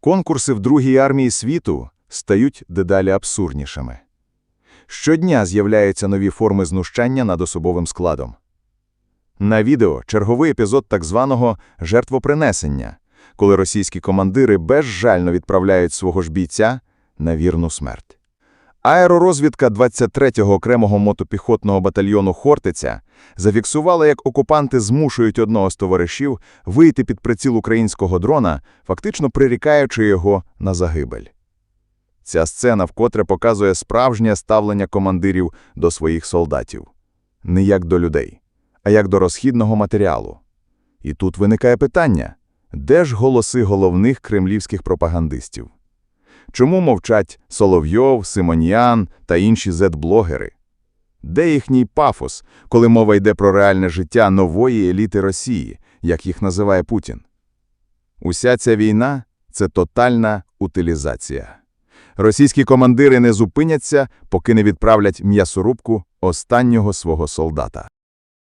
Конкурси в Другій армії світу стають дедалі абсурднішими. Щодня з'являються нові форми знущання над особовим складом. На відео черговий епізод так званого жертвопринесення, коли російські командири безжально відправляють свого ж бійця на вірну смерть. Аеророзвідка 23-го окремого мотопіхотного батальйону «Хортиця» зафіксувала, як окупанти змушують одного з товаришів вийти під приціл українського дрона, фактично прирікаючи його на загибель. Ця сцена вкотре показує справжнє ставлення командирів до своїх солдатів. Не як до людей, а як до розхідного матеріалу. І тут виникає питання, де ж голоси головних кремлівських пропагандистів? Чому мовчать Соловйов, Симоніан та інші зет-блогери? Де їхній пафос, коли мова йде про реальне життя нової еліти Росії, як їх називає Путін? Уся ця війна – це тотальна утилізація. Російські командири не зупиняться, поки не відправлять м'ясорубку останнього свого солдата.